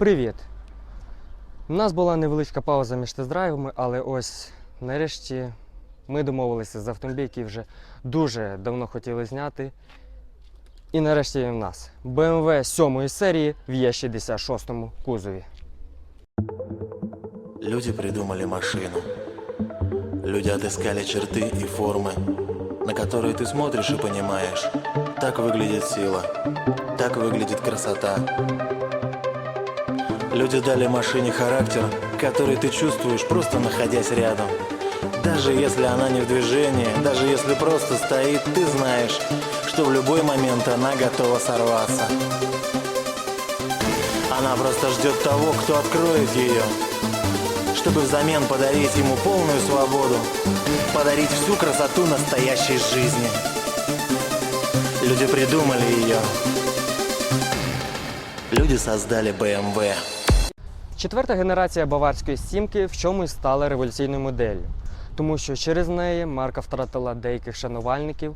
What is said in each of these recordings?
Привіт! У нас була невеличка пауза між тест-драйвами, але ось нарешті ми домовилися з автомобіль, який вже дуже давно хотіли зняти. І нарешті він в нас. BMW 7 серії в Е66 кузові. Люди придумали машину. Люди отыскали черты и формы, на которые ты смотришь и понимаешь. Так выглядит сила, так выглядит красота. Люди дали машине характер, который ты чувствуешь, просто находясь рядом. Даже если она не в движении, даже если просто стоит, ты знаешь, что в любой момент она готова сорваться. Она просто ждет того, кто откроет ее, чтобы взамен подарить ему полную свободу, подарить всю красоту настоящей жизни. Люди придумали ее. Люди создали BMW. Четверта генерація баварської сімки в чомусь стала революційною моделлю, тому що через неї марка втратила деяких шанувальників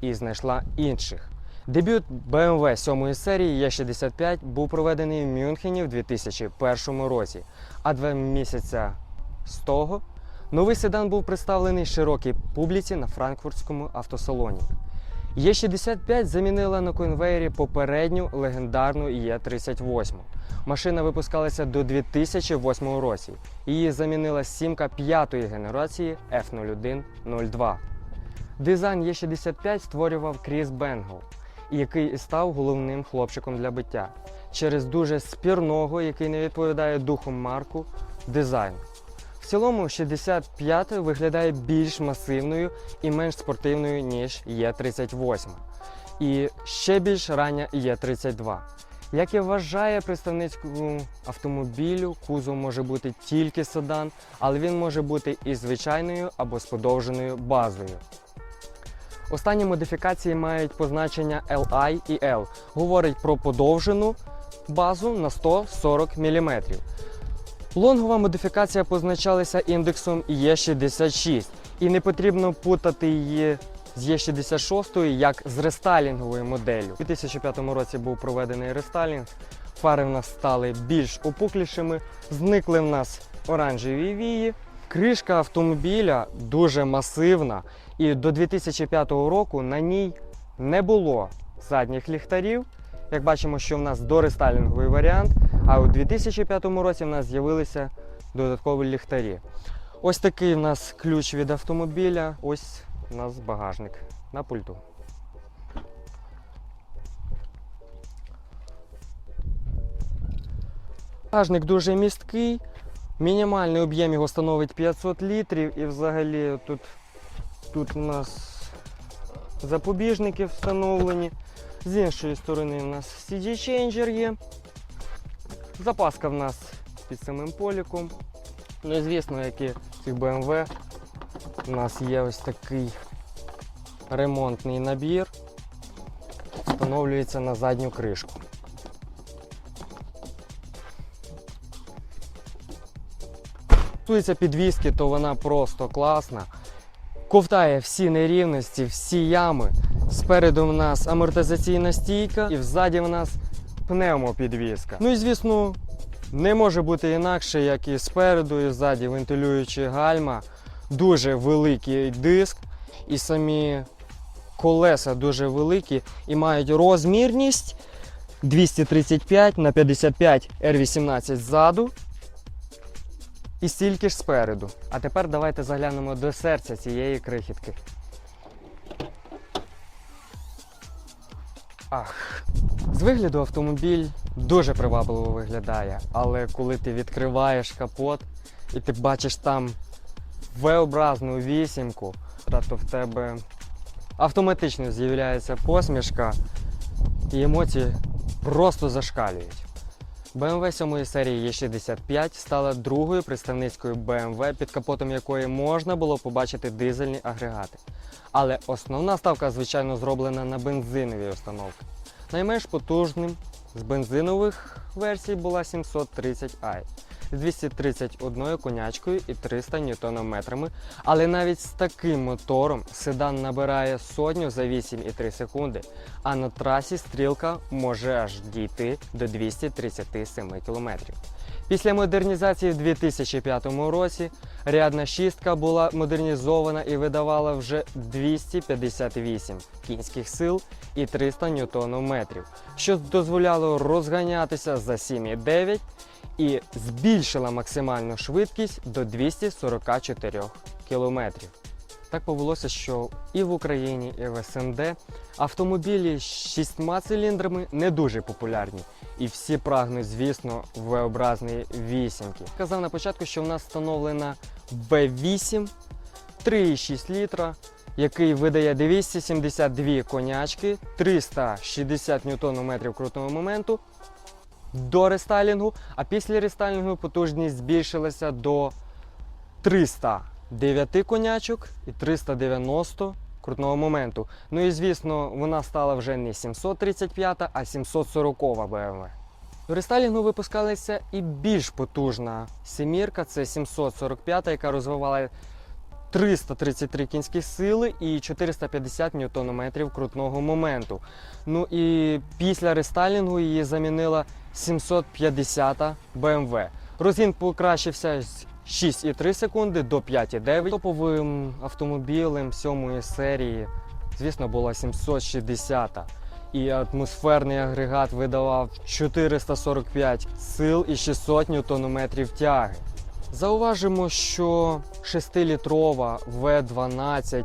і знайшла інших. Дебют BMW 7 серії Е65 був проведений в Мюнхені в 2001 році, а два місяця з того новий седан був представлений широкій публіці на франкфуртському автосалоні. Е65 замінила на конвеєрі попередню легендарну Е38. Машина випускалася до 2008 році. Її замінила сімка п'ятої генерації F0102. Дизайн Е65 створював Кріс Бенгл, який і став головним хлопчиком для биття через дуже спірного, який не відповідає духу марку, дизайн. В цілому 65 виглядає більш масивною і менш спортивною, ніж Е38. І ще більш рання Е32. Як і вважає представницькому автомобілю, кузов може бути тільки седан, але він може бути і звичайною або з подовженою базою. Останні модифікації мають позначення LI і L. Говорить про подовжену базу на 140 мм. Лонгова модифікація позначалася індексом Е66, і не потрібно путати її з Е66 як з рестайлінговою моделлю. У 2005 році був проведений рестайлінг. Фари в нас стали більш опуклішими, зникли в нас оранжеві вії. Кришка автомобіля дуже масивна, і до 2005 року на ній не було задніх ліхтарів. Як бачимо, що в нас дорестайлінговий варіант, а у 2005 році в нас з'явилися додаткові ліхтарі. Ось такий в нас ключ від автомобіля, ось у нас багажник на пульту. Багажник дуже місткий, мінімальний об'єм його становить 500 літрів і взагалі тут, тут у нас запобіжники встановлені. З іншої сторони у нас CD Changer є. Запаска в нас під самим поліком. Ну і звісно, як і цих BMW, у нас є ось такий ремонтний набір. Встановлюється на задню кришку. Стосується підвіски, то вона просто класна. Ковтає всі нерівності, всі ями. Спереду в нас амортизаційна стійка і взаді в нас пневмопідвізка. Ну і звісно, не може бути інакше, як і спереду, і ззаді вентилюючі гальма, дуже великий диск, і самі колеса дуже великі і мають розмірність 235 на 55 R18 ззаду. І стільки ж спереду. А тепер давайте заглянемо до серця цієї крихітки. Ах. З вигляду автомобіль дуже привабливо виглядає, але коли ти відкриваєш капот і ти бачиш там V-образну вісімку, то в тебе автоматично з'являється посмішка і емоції просто зашкалюють. BMW 7 серії E65 стала другою представницькою BMW, під капотом якої можна було побачити дизельні агрегати. Але основна ставка, звичайно, зроблена на бензинові установки. Найменш потужним з бензинових версій була 730i. З 231 конячкою і 300 ньютонометрами. Але навіть з таким мотором седан набирає сотню за 8,3 секунди, а на трасі стрілка може аж дійти до 237 км. Після модернізації в 2005 році рядна шістка була модернізована і видавала вже 258 кінських сил і 300 ньютонометрів, що дозволяло розганятися за 7,9 і збільшила максимальну швидкість до 244 км. Так повелося, що і в Україні, і в СНД автомобілі з шістьма циліндрами не дуже популярні. І всі прагнуть, звісно, V-образної вісімки. Казав на початку, що в нас встановлена V8 3,6 літра, який видає 272 конячки, 360 ньютонометрів крутного моменту до рестайлінгу, а після рестайлінгу потужність збільшилася до 309 конячок і 390 крутного моменту. Ну і звісно, вона стала вже не 735, а 740 BMW. В рестайлінгу випускалася і більш потужна семірка, це 745, яка розвивала 333 кінські сили і 450 ньютонометрів крутного моменту. Ну і після рестайлінгу її замінила 750 BMW. Розгін покращився з 6,3 секунди до 5,9. Топовим автомобілем сьомої серії, звісно, була 760. І атмосферний агрегат видавав 445 сил і 600 ньютонометрів тяги. Зауважимо, що 6-літрова V12,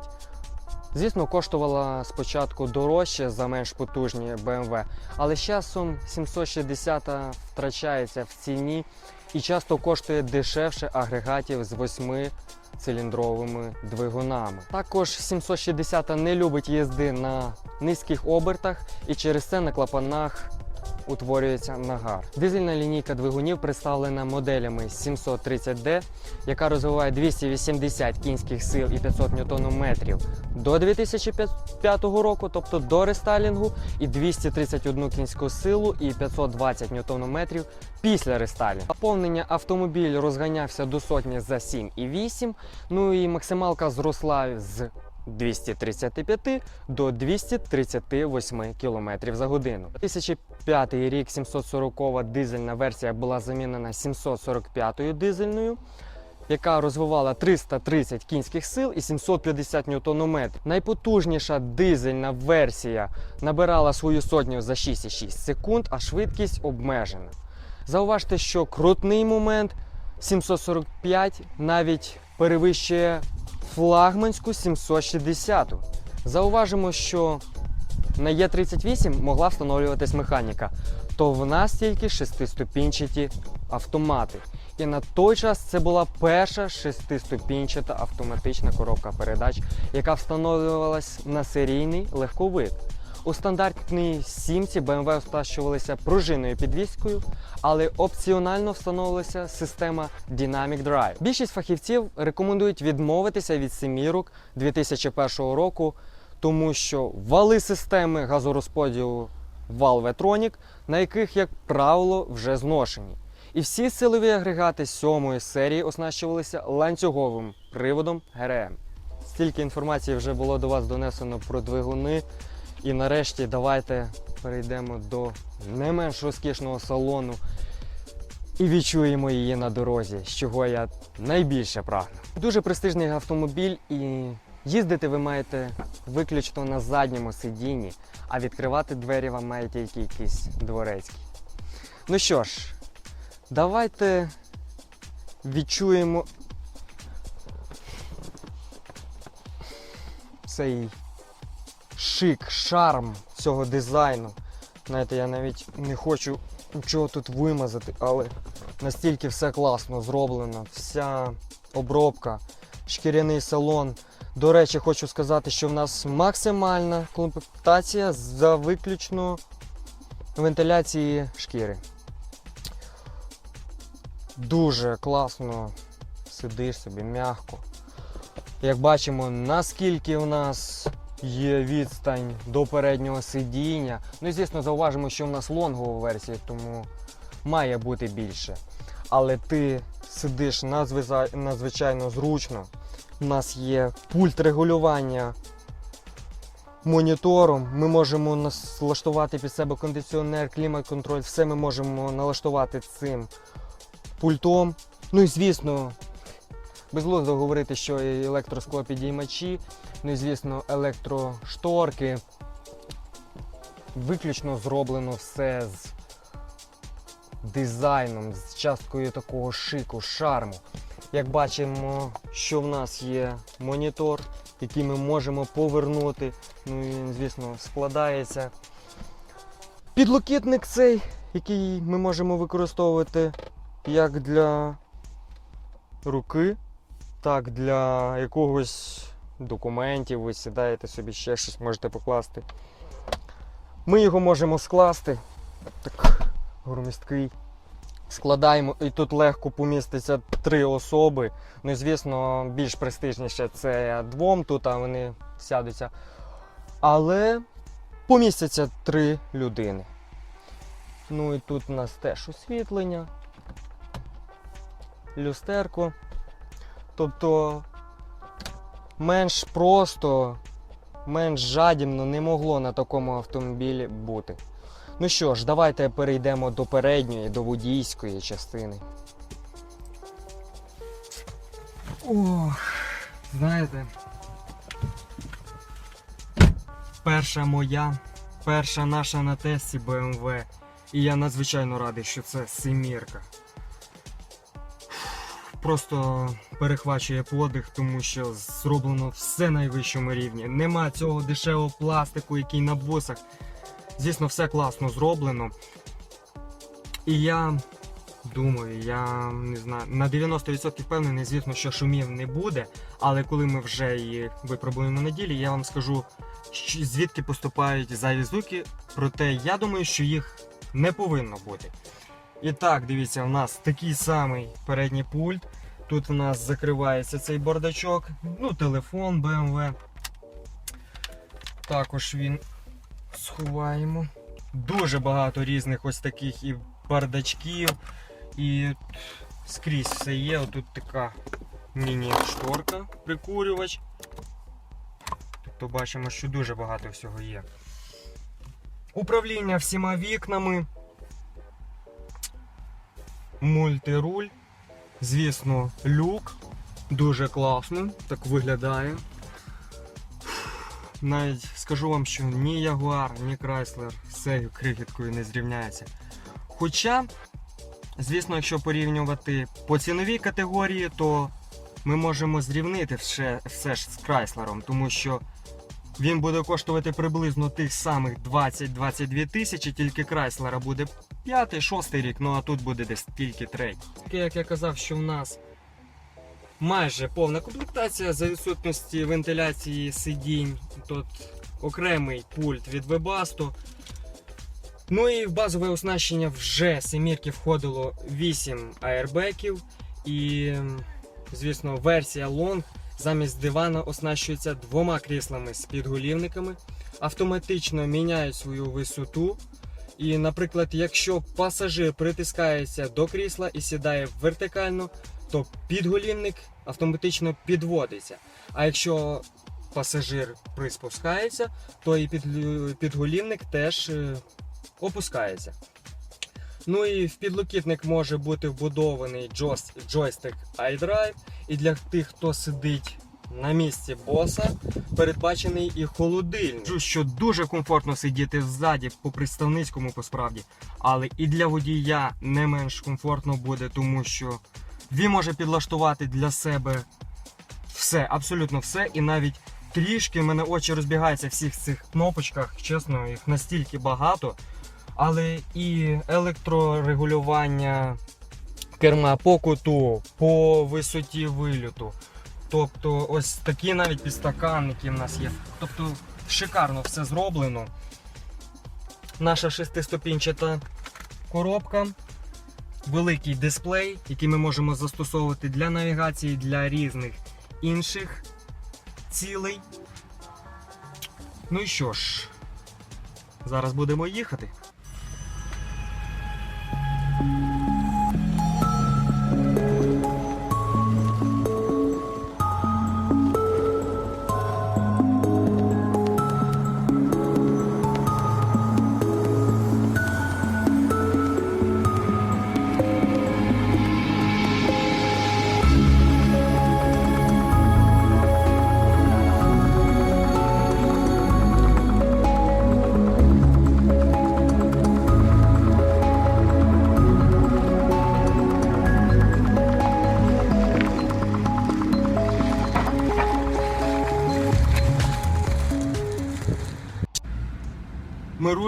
звісно, коштувала спочатку дорожче за менш потужні BMW, але з часом 760 втрачається в ціні і часто коштує дешевше агрегатів з 8-циліндровими двигунами. Також 760 не любить їзди на низьких обертах і через це на клапанах утворюється нагар. Дизельна лінійка двигунів представлена моделями 730D, яка розвиває 280 кінських сил і 500 ньютонометрів до 2005 року, тобто до рестайлінгу, і 231 кінську силу і 520 ньютонометрів після рестайлінгу. Наповнення автомобіль розганявся до сотні за 7,8, ну і максималка зросла з 235 до 238 км за годину. 2005 рік 740 дизельна версія була замінена 745 дизельною, яка розвивала 330 кінських сил і 750 ньютонометрів. Найпотужніша дизельна версія набирала свою сотню за 6,6 секунд, а швидкість обмежена. Зауважте, що крутний момент 745 навіть перевищує флагманську 760. Зауважимо, що на Е38 могла встановлюватись механіка, то в нас тільки шестиступінчаті автомати. І на той час це була перша шестиступінчата автоматична коробка передач, яка встановлювалась на серійний легковик. У стандартній сімці BMW оснащувалися пружинною підвіскою, але опціонально встановилася система Dynamic Drive. Більшість фахівців рекомендують відмовитися від семірок 2001 року, тому що вали системи газорозподілу Valvetronic, на яких, як правило, вже зношені. І всі силові агрегати сьомої серії оснащувалися ланцюговим приводом ГРМ. Стільки інформації вже було до вас донесено про двигуни. І нарешті давайте перейдемо до не менш розкішного салону і відчуємо її на дорозі, з чого я найбільше прагну. Дуже престижний автомобіль, і їздити ви маєте виключно на задньому сидінні, а відкривати двері вам має тільки якийсь дворецький. Ну що ж, давайте відчуємо цей шик, шарм цього дизайну. Знаєте, я навіть не хочу нічого тут вимазати, але настільки все класно зроблено, вся обробка, шкіряний салон. До речі, хочу сказати, що в нас максимальна комплектація за виключно вентиляції шкіри. Дуже класно сидиш собі м'яко. Як бачимо, наскільки в нас є відстань до переднього сидіння. Ну звісно, зауважимо, що в нас лонгова версія, тому має бути більше. але ти сидиш надзвичайно зручно. У нас є пульт регулювання монітором. Ми можемо налаштувати під себе кондиціонер, клімат-контроль, все ми можемо налаштувати цим пультом. Ну і звісно, безглуздо говорити, що і електросклопідіймачі, ну і звісно, електрошторки. Виключно зроблено все з дизайном, з часткою такого шику, шарму. Як бачимо, що в нас є монітор, який ми можемо повернути. Ну і він, звісно, складається. Підлокітник цей, який ми можемо використовувати як для руки, так для якогось документів. Ви сідаєте собі ще щось можете покласти. Ми його можемо скласти. Так, громісткий. Складаємо, і тут легко поміститься три особи. Ну звісно, більш престижніше це двом тут, а вони сядуться. Але помістяться три людини. Ну і тут у нас теж освітлення, люстерко. Тобто менш просто, менш жадібно не могло на такому автомобілі бути. Ну що ж, давайте перейдемо до передньої, до водійської частини. Ох, знаєте. Перша моя, перша наша на тесті BMW. І я надзвичайно радий, що це семірка. Просто перехвачує подих, тому що зроблено все на найвищому рівні. Нема цього дешевого пластику, який на бусах. Звісно, все класно зроблено. І я думаю, я не знаю, на 90% впевнений, звісно, що шумів не буде. Але коли ми вже її випробуємо на ділі, я вам скажу, звідки поступають зайві звуки. Проте я думаю, що їх не повинно бути. І так, дивіться, у нас такий самий передній пульт. Тут у нас закривається цей бардачок, ну, телефон BMW. Також він сховаємо. Дуже багато різних ось таких і бардачків, і скрізь все є. Отут така міні-шторка, прикурювач. Тобто бачимо, що дуже багато всього є. Управління всіма вікнами. Мультируль. Звісно, люк. Дуже класно, так виглядає. Навіть скажу вам, що ні Jaguar, ні Chrysler з цією крихіткою не зрівняється. Хоча, звісно, якщо порівнювати по ціновій категорії, то ми можемо зрівнити все, все ж з Chrysler, тому що він буде коштувати приблизно тих самих 20-22 тисячі, тільки Chrysler буде 5-6 рік, ну а тут буде десь тільки третій. Як я казав, що в нас майже повна комплектація за відсутності вентиляції сидінь. Тут окремий пульт від Webasto. Ну і в базове оснащення вже семірки входило 8 аербеків. І, звісно, версія Long замість дивана оснащується двома кріслами з підголівниками, автоматично міняють свою висоту. І, наприклад, якщо пасажир притискається до крісла і сідає вертикально, то підголівник автоматично підводиться. А якщо пасажир приспускається, то і підголівник теж е, опускається. Ну і в підлокітник може бути вбудований джойстик iDrive. І для тих, хто сидить на місці боса, передбачений і холодильник. Що дуже комфортно сидіти ззаді по представницькому посправді, але і для водія не менш комфортно буде, тому що він може підлаштувати для себе все, абсолютно все, і навіть трішки в мене очі розбігаються всіх цих кнопочках. Чесно, їх настільки багато. Але і електрорегулювання керма по куту, по висоті вильоту. Тобто ось такі навіть підстаканники в нас є. Тобто шикарно все зроблено. Наша шестиступінчата коробка, великий дисплей, який ми можемо застосовувати для навігації, для різних інших цілей. Ну і що ж, зараз будемо їхати.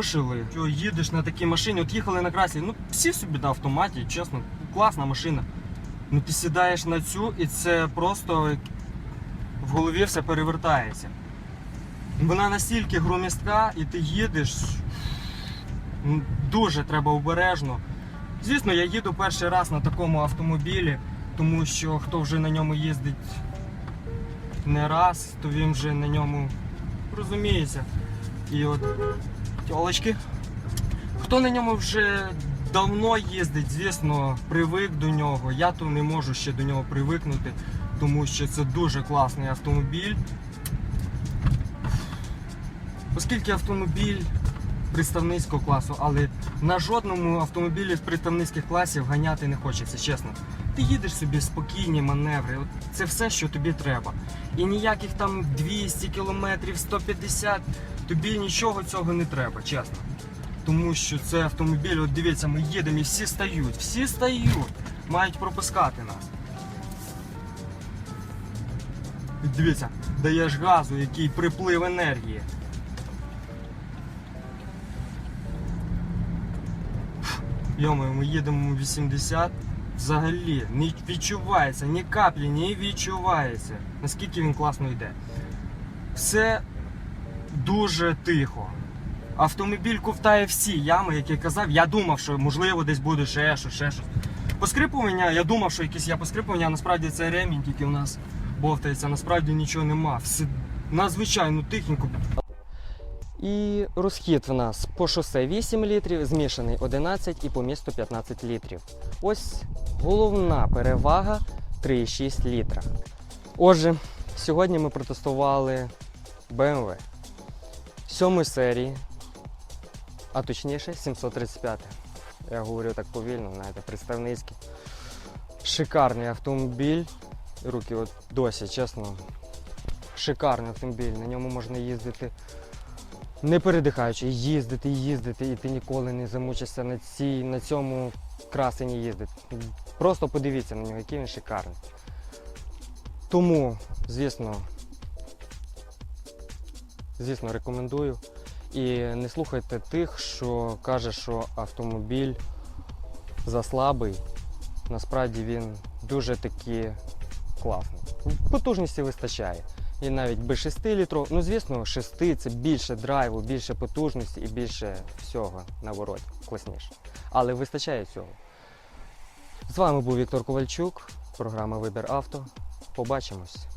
Ми що їдеш на такій машині, от їхали на красі, ну всі собі на автоматі, чесно, класна машина. Ну ти сідаєш на цю і це просто в голові все перевертається. Вона настільки громістка, і ти їдеш. ну, Дуже треба обережно. Звісно, я їду перший раз на такому автомобілі, тому що хто вже на ньому їздить не раз, то він вже на ньому розуміється. І от тілочки. Хто на ньому вже давно їздить, звісно, привик до нього. Я то не можу ще до нього привикнути, тому що це дуже класний автомобіль. Оскільки автомобіль представницького класу, але на жодному автомобілі з представницьких класів ганяти не хочеться, чесно. Ти їдеш собі спокійні маневри, це все, що тобі треба. І ніяких там 200 кілометрів, 150, тобі нічого цього не треба, чесно. Тому що це автомобіль, от дивіться, ми їдемо і всі стають, всі стають, мають пропускати нас. Дивіться, даєш газу, який приплив енергії. Йомою, ми їдемо 80. Взагалі не відчувається, ні каплі не відчувається. Наскільки він класно йде. Все дуже тихо. Автомобіль ковтає всі ями, як я казав. Я думав, що можливо десь буде ще щось, ще щось. Поскрипування, я думав, що якесь є поскрипування, а насправді це ремінь, тільки у нас бовтається, насправді нічого нема. Все надзвичайно тихенько. І розхід в нас по шосе 8 літрів, змішаний 11 і по місту 15 літрів. Ось головна перевага 3,6 літра. Отже, сьогодні ми протестували BMW 7 серії, а точніше 735. Я говорю так повільно, знаєте, представницький. Шикарний автомобіль. Руки от досі, чесно. Шикарний автомобіль. На ньому можна їздити не передихаючи, їздити, їздити, і ти ніколи не замучишся на, цій, на цьому красені їздити. Просто подивіться на нього, який він шикарний. Тому, звісно, звісно, рекомендую. І не слухайте тих, що каже, що автомобіль заслабий. Насправді він дуже таки класний. Потужності вистачає. І навіть без 6 літров. Ну, звісно, 6 це більше драйву, більше потужності і більше всього наоборот, класніше. Але вистачає цього. З вами був Віктор Ковальчук, програма Вибір авто. Побачимось.